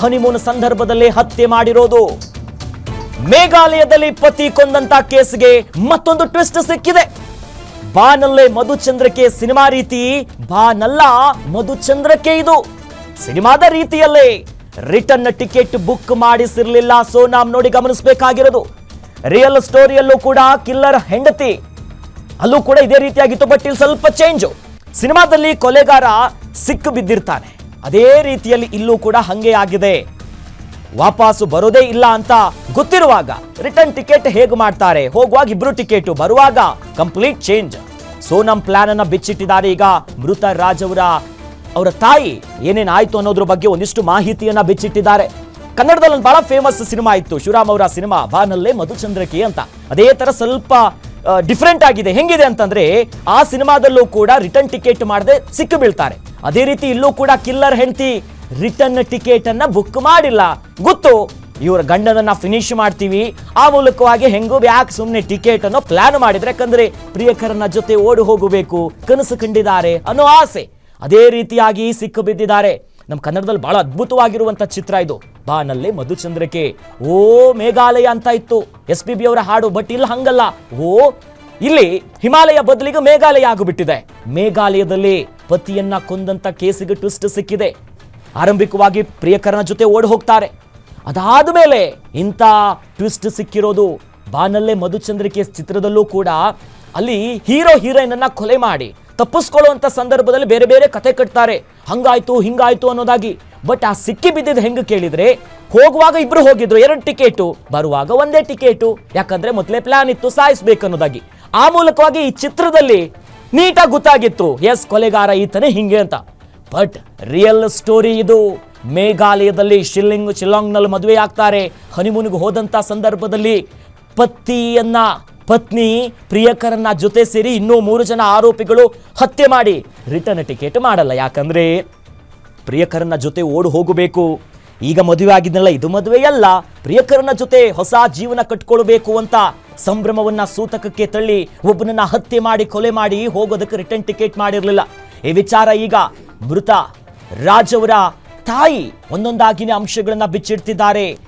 Honeymoon ಸಂದರ್ಭದಲ್ಲಿ ಹತ್ಯೆ ಮಾಡಿರೋದು. ಮೇಘಾಲಯದಲ್ಲಿ ಪತಿ ಕೊಂದಂತ ಕೇಸ್ಗೆ ಮತ್ತೊಂದು ಟ್ವಿಸ್ಟ್ ಸಿಕ್ಕಿದೆ. ಬಾನಲ್ಲೇ ಮಧುಚಂದ್ರಕ್ಕೆ ಸಿನಿಮಾ ರೀತಿ, ಬಾನಲ್ಲ ಮಧುಚಂದ್ರಕ್ಕೆ ಇದು. ಸಿನಿಮಾದ ರೀತಿಯಲ್ಲೇ ರಿಟರ್ನ್ ಟಿಕೆಟ್ ಬುಕ್ ಮಾಡಿಸಿರ್ಲಿಲ್ಲ ಸೋನಾಮ್, ನೋಡಿ ಗಮನಿಸಬೇಕಾಗಿರೋದು. ರಿಯಲ್ ಸ್ಟೋರಿಯಲ್ಲೂ ಕೂಡ ಕಿಲ್ಲರ್ ಹೆಂಡತಿ. ಅಲ್ಲೂ ಕೂಡ ಇದೇ ರೀತಿಯಾಗಿತ್ತು, ಬಟ್ ಇಲ್ಲಿ ಸ್ವಲ್ಪ ಚೇಂಜು ಸಿನಿಮಾದಲ್ಲಿ ಕೊಲೆಗಾರ ಸಿಕ್ಕು ಬಿದ್ದಿರ್ತಾನೆ. ಅದೇ ರೀತಿಯಲ್ಲಿ ಇಲ್ಲೂ ಕೂಡ ಹಂಗೆ ಆಗಿದೆ. ವಾಪಸ್ ಬರೋದೇ ಇಲ್ಲ ಅಂತ ಗೊತ್ತಿರುವಾಗ ರಿಟರ್ನ್ ಟಿಕೆಟ್ ಹೇಗೆ ಮಾಡ್ತಾರೆ? ಹೋಗುವಾಗ ಇಬ್ರು ಟಿಕೆಟ್, ಬರುವಾಗ ಕಂಪ್ಲೀಟ್ ಚೇಂಜ್ ಸೋನಂ ಪ್ಲಾನ್ ಅನ್ನ ಬಿಚ್ಚಿಟ್ಟಿದ್ದಾರೆ ಈಗ ಮೃತ ರಾಜ್ ಅವರ ಅವರ ತಾಯಿ. ಏನೇನ್ ಆಯ್ತು ಅನ್ನೋದ್ರ ಬಗ್ಗೆ ಒಂದಿಷ್ಟು ಮಾಹಿತಿಯನ್ನ ಬಿಚ್ಚಿಟ್ಟಿದ್ದಾರೆ. ಕನ್ನಡದಲ್ಲಿ ಒಂದು ಬಹಳ ಫೇಮಸ್ ಸಿನಿಮಾ ಇತ್ತು, ಶಿವರಾಮ್ ಅವರ ಸಿನಿಮಾ, ಬಾನಲ್ಲೇ ಮಧುಚಂದ್ರಕಿ ಅಂತ. ಅದೇ ತರ ಸ್ವಲ್ಪ ಡಿಫ್ರೆಂಟ್ ಆಗಿದೆ. ಹೆಂಗಿದೆ ಅಂತಂದ್ರೆ ಆ ಸಿನಿಮಾದಲ್ಲೂ ಕೂಡ ರಿಟರ್ನ್ ಟಿಕೆಟ್ ಮಾಡದೆ ಸಿಕ್ಕಿ ಬೀಳ್ತಾರೆ ಅದೇ ರೀತಿ ಇಲ್ಲೂ ಕೂಡ ಕಿಲ್ಲರ್ ಹೆಂಡತಿ ರಿಟರ್ನ್ ಟಿಕೆಟ್ ಅನ್ನ ಬುಕ್ ಮಾಡಿಲ್ಲ. ಗೊತ್ತು, ಇವರ ಗಂಡನನ್ನ ಫಿನಿಶ್ ಮಾಡ್ತೀವಿ. ಆ ಮೂಲಕವಾಗಿ ಹೆಂಗೋ ಬ್ಯಾಕ್ ಸುಮ್ಮನೆ ಟಿಕೆಟ್ ಅನ್ನೋ ಪ್ಲಾನ್ ಮಾಡಿದ್ರೆ ಯಾಕಂದ್ರೆ ಪ್ರಿಯಕರನ ಜೊತೆ ಓಡಿ ಹೋಗಬೇಕು, ಕನಸು ಕಂಡಿದ್ದಾರೆ ಅನ್ನೋ ಆಸೆ. ಅದೇ ರೀತಿಯಾಗಿ ಸಿಕ್ಕು ಬಿದ್ದಿದ್ದಾರೆ. ನಮ್ಮ ಕನ್ನಡದಲ್ಲಿ ಬಹಳ ಅದ್ಭುತವಾಗಿರುವಂತ ಚಿತ್ರ ಇದು. ಬಾನಲ್ಲೇ ಮಧುಚಂದ್ರಕ್ಕೆ, ಓ ಮೇಘಾಲಯ ಅಂತ ಇತ್ತು. ಎಸ್ ಪಿ ಬಿ ಅವರ ಹಾಡು, ಬಟ್ ಇಲ್ಲ ಹಂಗಲ್ಲ. ಓ, ಇಲ್ಲಿ ಹಿಮಾಲಯ ಬದಲಿಗೆ ಮೇಘಾಲಯ ಆಗಿಬಿಟ್ಟಿದೆ. ಮೇಘಾಲಯದಲ್ಲಿ ಪತಿಯನ್ನ ಕೊಂದಂತ ಕೇಸಿಗೆ ಟ್ವಿಸ್ಟ್ ಸಿಕ್ಕಿದೆ. ಆರಂಭಿಕವಾಗಿ ಪ್ರಿಯಕರನ ಜೊತೆ ಓಡಿ ಹೋಗ್ತಾರೆ ಅದಾದ ಮೇಲೆ ಇಂಥ ಟ್ವಿಸ್ಟ್ ಸಿಕ್ಕಿರೋದು ಬಾನಲ್ಲೇ ಮಧುಚಂದ್ರಿಕೆ ಚಿತ್ರದಲ್ಲೂ ಕೂಡ. ಅಲ್ಲಿ ಹೀರೋ ಹೀರೋಯಿನ್ ಕೊಲೆ ಮಾಡಿ ತಪ್ಪಿಸ್ಕೊಳ್ಳುವಂತ ಸಂದರ್ಭದಲ್ಲಿ ಬೇರೆ ಬೇರೆ ಕತೆ ಕಟ್ತಾರೆ. ಹಂಗಾಯ್ತು, ಹಿಂಗಾಯ್ತು ಅನ್ನೋದಾಗಿ. ಬಟ್ ಆ ಸಿಕ್ಕಿ ಬಿದ್ದಿದ್ದು ಹೆಂಗೆ ಕೇಳಿದ್ರೆ, ಹೋಗುವಾಗ ಇಬ್ರು ಹೋಗಿದ್ರು, ಎರಡು ಟಿಕೆಟು, ಬರುವಾಗ ಒಂದೇ ಟಿಕೆಟು. ಯಾಕಂದ್ರೆ ಮೊದಲೇ ಪ್ಲಾನ್ ಇತ್ತು, ಸಾಯಿಸ್ಬೇಕು ಅನ್ನೋದಾಗಿ. ಆ ಮೂಲಕವಾಗಿ ಈ ಚಿತ್ರದಲ್ಲಿ ನೀಟಾಗಿ ಗೊತ್ತಾಗಿತ್ತು. ಎಸ್, ಕೊಲೆಗಾರ ಈತನೇ ಹಿಂಗೆ ಅಂತ. ಬಟ್ ರಿಯಲ್ ಸ್ಟೋರಿ ಇದು. ಮೇಘಾಲಯದಲ್ಲಿ ಶಿಲ್ಲಿಂಗ್ ಶಿಲ್ಲಾಂಗ್ನಲ್ಲಿ ಮದುವೆ ಆಗ್ತಾರೆ. ಹನಿಮೂನಿಗೆ ಹೋದಂಥ ಸಂದರ್ಭದಲ್ಲಿ ಪತಿಯನ್ನ, ಪತ್ನಿ ಪ್ರಿಯಕರನ್ನ ಜೊತೆ ಸೇರಿ ಇನ್ನೂ ಮೂರು ಜನ ಆರೋಪಿಗಳು ಹತ್ಯೆ ಮಾಡಿ ರಿಟರ್ನ್ ಟಿಕೆಟ್ ಮಾಡಲ್ಲ. ಯಾಕಂದ್ರೆ ಪ್ರಿಯಕರನ್ನ ಜೊತೆ ಓಡು ಹೋಗಬೇಕು. ಈಗ ಮದುವೆ ಆಗಿದ್ನಲ್ಲ, ಇದು ಮದುವೆಯಲ್ಲ. ಪ್ರಿಯಕರನ ಜೊತೆ ಹೊಸ ಜೀವನ ಕಟ್ಕೊಳ್ಬೇಕು ಅಂತ ಸಂಭ್ರಮವನ್ನ ಸೂತಕಕ್ಕೆ ತಳ್ಳಿ ಒಬ್ಬನನ್ನ ಹತ್ಯೆ ಮಾಡಿ ಕೊಲೆ ಮಾಡಿ ಹೋಗೋದಕ್ಕೆ ರಿಟರ್ನ್ ಟಿಕೆಟ್ ಮಾಡಿರಲಿಲ್ಲ. ಈ ವಿಚಾರ ಈಗ ಮೃತ ರಾಜ್ ಅವರ ತಾಯಿ ಒಂದೊಂದಾಗಿನೇ ಅಂಶಗಳನ್ನ ಬಿಚ್ಚಿಡ್ತಿದ್ದಾರೆ.